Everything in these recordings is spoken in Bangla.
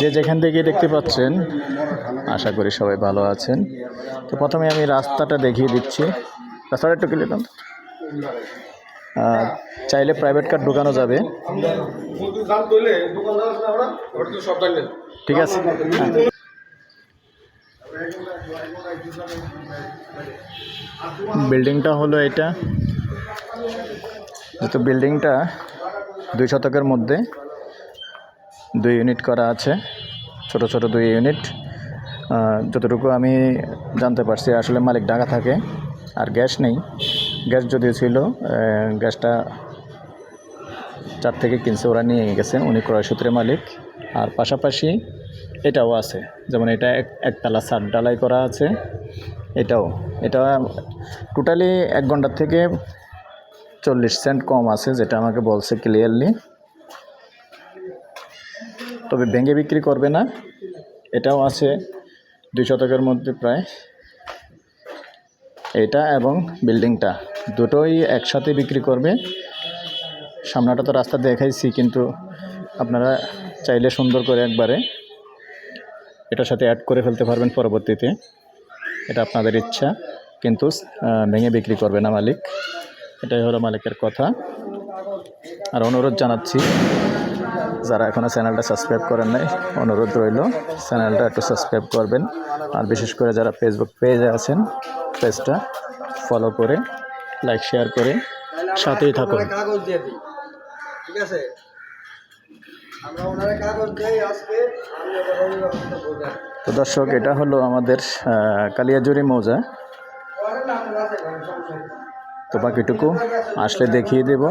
যে যেখান থেকে দেখতে পাচ্ছেন, আশা করি সবাই ভালো আছেন। তো প্রথমে আমি রাস্তাটা দেখিয়ে দিচ্ছি। রাস্তাটা একটু ক্লিয়ার। চাইলে প্রাইভেট কার ঢোকানো যাবে। ঠিক আছে। বিল্ডিংটা হলো এটা। যেহেতু বিল্ডিংটা দুই শতকের মধ্যে দুই ইউনিট করা আছে, ছোট ছোট দুই ইউনিট। যতটুকু আমি জানতে পারছি, আসলে মালিক ঢাকা থাকে, আর গ্যাস নেই। গ্যাস যদিও ছিল গ্যাসটা চার থেকে কিনছে, ওরা নিয়ে গেছে, উনি ক্রয় সূত্রে মালিক। আর পাশাপাশি এটাও আছে, যেমন এটা এক, একতলা সাত ডালাই করা আছে, এটাও। এটা টোটালি এক ঘণ্টার থেকে চল্লিশ সেন্ট কম আছে, যেটা আমাকে বলছে ক্লিয়ারলি তবে ভেঙে বিক্রি করবে না। এটাও আছে দুই শতকের মধ্যে প্রায়। এটা এবং বিল্ডিংটা দুটোই একসাথে বিক্রি করবে। সামনাটা তো রাস্তা দেখাইছি, কিন্তু আপনারা চাইলে সুন্দর করে একবারে এটার সাথে অ্যাড করে ফেলতে পারবেন পরবর্তীতে। এটা আপনাদের ইচ্ছা, কিন্তু ভেঙে বিক্রি করবে না মালিক। এটাই হলো মালিকের কথা। আর অনুরোধ জানাচ্ছি যারা এখনও চ্যানেলটা সাবস্ক্রাইব করেন নাই অনুরোধ রইল চ্যানেলটা একটু সাবস্ক্রাইব করবেন। আর বিশেষ করে যারা ফেসবুক পেজে আছেন পেজটা ফলো করে লাইক শেয়ার করে সাথেই থাকুন। কাগজ ঠিক আছে? আমরা ওনারা কাগজ দেই আজকে আমি এবার রবিবার দিন বোঝাই তো দর্শক এটা হলো আমাদের কালিয়াজুরি মৌজা। তো বাকিটুকু আসলে দেখিয়ে দেব।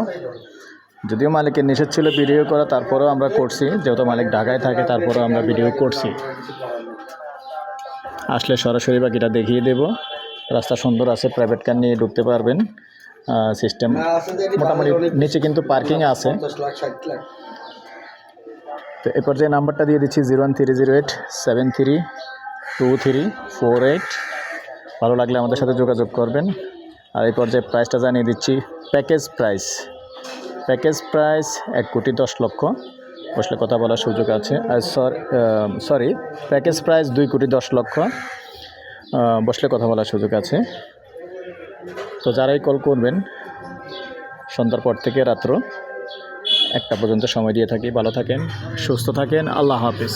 যদিও মালিকের নিষেধ ছিল ভিডিও করা তারপরেও আমরা করছি। যেহেতু মালিক ঢাকায় থাকে তারপরেও আমরা ভিডিও করছি। আসলে সরাসরি বাকিটা দেখিয়ে দেব। রাস্তা সুন্দর আছে প্রাইভেট কার নিয়ে ঢুকতে পারবেন। সিস্টেম যে মোটামুটি নিচে কিন্তু পার্কিং আছে। তো এ পর্যায়ে নাম্বারটা দিয়ে দিচ্ছি zero one three zero eight seven three two three four eight ভালো লাগলে আমাদের সাথে যোগাযোগ করবেন। আর এই পর্যায়ে প্রাইসটা জানিয়ে দিচ্ছি প্যাকেজ প্রাইস প্যাকেজ প্রাইস এক কোটি দশ লক্ষ। বসলে কথা বলার সুযোগ আছে। সরি প্যাকেজ প্রাইস দুই কোটি দশ লক্ষ। বসলে কথা বলার সুযোগ আছে। তো যারাই কল করবেন, সন্ধ্যার পর থেকে রাত্র একটা পর্যন্ত সময় দিয়ে থাকি। ভালো থাকেন, সুস্থ থাকেন। আল্লাহ হাফিজ।